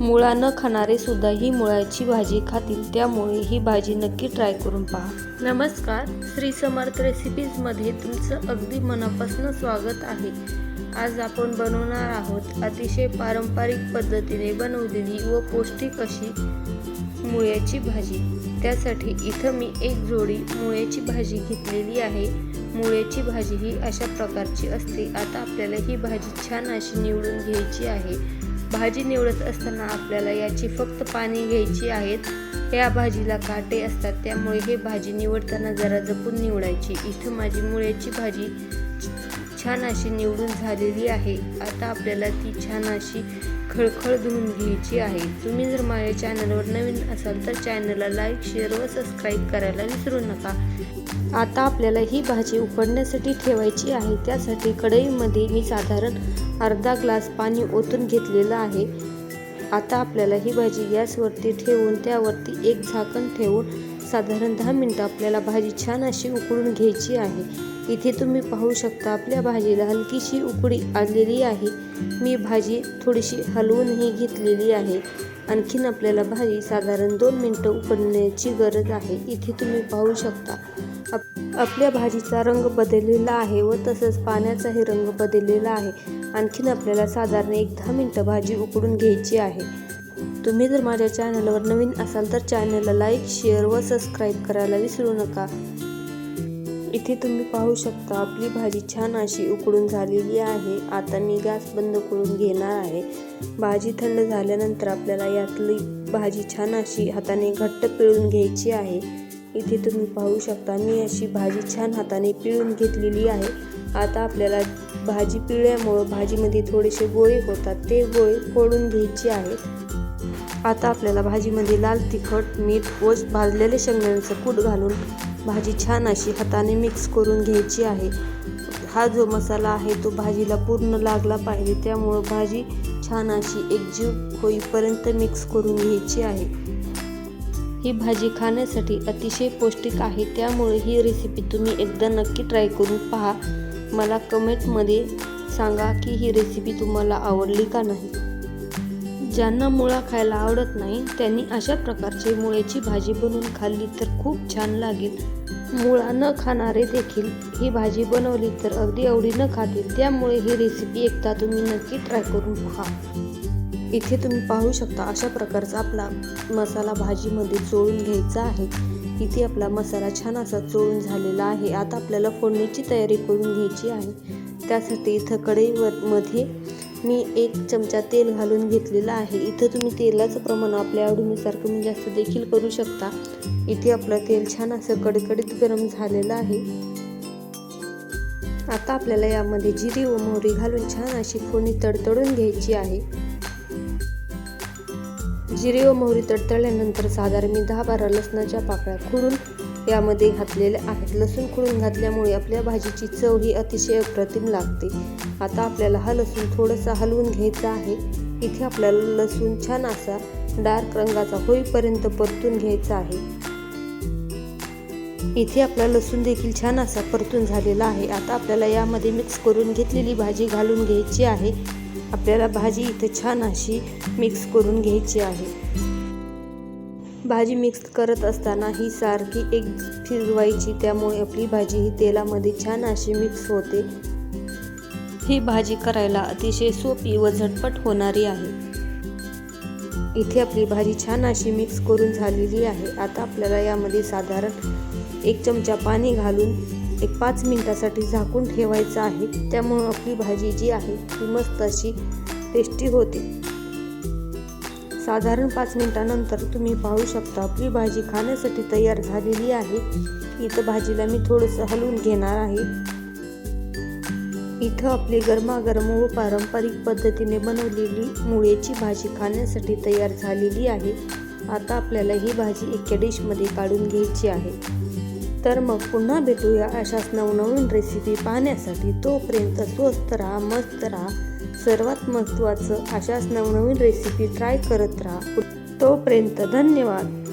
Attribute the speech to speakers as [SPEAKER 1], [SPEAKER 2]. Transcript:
[SPEAKER 1] मुळा न खाणारे सुद्धा ही मुळ्याची भाजी खातील त्यामुळे ही भाजी नक्की ट्राय करून पहा. नमस्कार श्री समर्थ रेसिपीजमध्ये तुमचं अगदी मनापासून स्वागत आहे. आज आपण बनवणार आहोत अतिशय पारंपरिक पद्धतीने बनवलेली व पौष्टिक अशी मुळ्याची भाजी. त्यासाठी इथं मी एक जोडी मुळ्याची भाजी घेतलेली आहे. मुळ्याची भाजी ही अशा प्रकारची असते. आता आपल्याला ही भाजी छान अशी निवडून घ्यायची आहे. भाजी निवडत असताना आपल्याला याची फक्त पाणी घ्यायची आहेत. या भाजीला काटे असतात त्यामुळे हे भाजी निवडताना जरा जपून निवडायची. इथं माझी मुळ्याची भाजी छान अशी निवडून झालेली आहे. आता आपल्याला ती छान अशी खळखळ धुवून घ्यायची आहे. तुम्ही जर माझ्या चॅनलवर नवीन असाल तर चॅनलला लाईक शेअर व सबस्क्राईब करायला विसरू नका. आता आपल्याला ही भाजी उकडण्यासाठी ठेवायची आहे. त्यासाठी कढईमध्ये मी साधारण अर्धा ग्लास पाणी ओतून घेतलेलं आहे. आता आपल्याला ही भाजी गॅसवरती ठेवून त्यावरती एक झाकण ठेवून साधारण दहा मिनटं आपल्याला भाजी छान अशी उकळून घ्यायची आहे. इथे तुम्ही पाहू शकता आपल्या भाजीला हलकीशी उकळी आलेली आहे. मी भाजी थोडीशी हलवूनही घेतलेली आहे. आणखीन आपल्याला भाजी साधारण दोन मिनटं उकडण्याची गरज आहे. इथे तुम्ही पाहू शकता आपल्या भाजीचा रंग बदललेला आहे व तसंच पाण्याचाही रंग बदललेला आहे. आणखीन आपल्याला साधारण एक दहा मिनटं भाजी उकडून घ्यायची आहे. तुम्ही जर माझ्या चॅनलवर नवीन असाल तर चॅनलला लाईक शेअर व सबस्क्राईब करायला विसरू नका. इथे तुम्ही पाहू शकता आपली भाजी छान अशी उकडून झालेली आहे. आता मी गॅस बंद करून घेणार आहे. भाजी थंड झाल्यानंतर आपल्याला यातली भाजी छान अशी हाताने घट्ट पिळून घ्यायची आहे. इथे तुम्ही पाहू शकता मी अशी भाजी छान हाताने पिळून घेतलेली आहे. आता आपल्याला भाजी पिळल्यामुळं भाजीमध्ये थोडेसे गोळे होतात ते गोळे फोडून घ्यायचे आहेत. आता आपल्याला भाजीमध्ये लाल तिखट मीठ ओस भाजलेले शेंगदाण्याचं कूट घालून भाजी छान अशी हाताने मिक्स करून घ्यायची आहे. हा जो मसाला आहे तो भाजीला पूर्ण लागला पाहिजे त्यामुळं भाजी छान अशी एकजीव होईपर्यंत मिक्स करून घ्यायची आहे. ही भाजी खाण्यासाठी अतिशय पौष्टिक आहे. त्यामुळे ही रेसिपी तुम्ही एकदा नक्की ट्राय करून पहा. मला कमेंटमध्ये सांगा की ही रेसिपी तुम्हाला आवडली का नाही. ज्यांना मुळा खायला आवडत नाही त्यांनी अशा प्रकारची मुळ्याची भाजी बनवून खाल्ली तर खूप छान लागेल. मुळा न खाणारे देखील ही भाजी बनवली तर अगदी आवडीनं खातील. त्यामुळे ही रेसिपी एकदा तुम्ही नक्की ट्राय करून पहा. इथे तुम्ही पाहू शकता अशा प्रकारचा आपला मसाला भाजीमध्ये चोळून घ्यायचा आहे. इथे आपला मसाला छान असा चोळून झालेला आहे. आता आपल्याला फोडणीची तयारी करून घ्यायची आहे. त्यासाठी इथं कढईवर मध्ये मी एक चमचा तेल घालून घेतलेला आहे. इथं तुम्ही तेलाचं प्रमाण आपल्या आवडीनुसार कमी जास्त देखील करू शकता. इथे आपलं तेल छान असं कडकडीत गरम झालेलं आहे. आता आपल्याला यामध्ये जिरी व मोहरी घालून छान अशी फोडणी तडतडून घ्यायची आहे. जिरे व मोहरी तडतडल्यानंतर साधारण मी दहा बारा लसणाच्या पाकळ्या खुडून यामध्ये घातलेल्या आहेत. लसूण खुडून घातल्यामुळे आपल्या भाजीची चव ही अतिशय अप्रतिम लागते. आता आपल्याला हा लसूण थोडासा हलवून घ्यायचा आहे. इथे आपल्याला लसूण छान असा डार्क रंगाचा होईपर्यंत परतून घ्यायचा आहे. इथे आपला लसूण देखील छान असा परतून झालेला आहे. आता आपल्याला यामध्ये मिक्स करून घेतलेली भाजी घालून घ्यायची आहे. आपल्याला भाजी इथे छान अशी मिक्स करून घ्यायची आहे. भाजी मिक्स करत असताना ही सारखी एक फिरवायची त्यामुळे आपली भाजी ही तेलामध्ये छान अशी मिक्स होते. ही भाजी करायला अतिशय सोपी व झटपट होणारी आहे. इथे आपली भाजी छान अशी मिक्स करून झालेली आहे. आता आपल्याला यामध्ये साधारण एक चमचा पाणी घालून एक पाच मिनटासाठी झाकून ठेवायचं आहे. त्यामुळं आपली भाजी जी आहे ती मस्त अशी टेस्टी होते. साधारण पाच मिनटानंतर तुम्ही पाहू शकता आपली भाजी खाण्यासाठी तयार झालेली आहे. इथं भाजीला मी थोडंसं हलवून घेणार आहे. इथं आपली गरमागरम व पारंपरिक पद्धतीने बनवलेली मुळ्याची भाजी खाण्यासाठी तयार झालेली आहे. आता आपल्याला ही भाजी एका डिशमध्ये काढून घ्यायची आहे. तर मग पुन्हा भेटूया अशाच नवनवीन रेसिपी पाहण्यासाठी. तोपर्यंत स्वस्त राहा मस्त राहा. सर्वात महत्त्वाचं अशाच नवनवीन रेसिपी ट्राय करत राहा. तोपर्यंत धन्यवाद.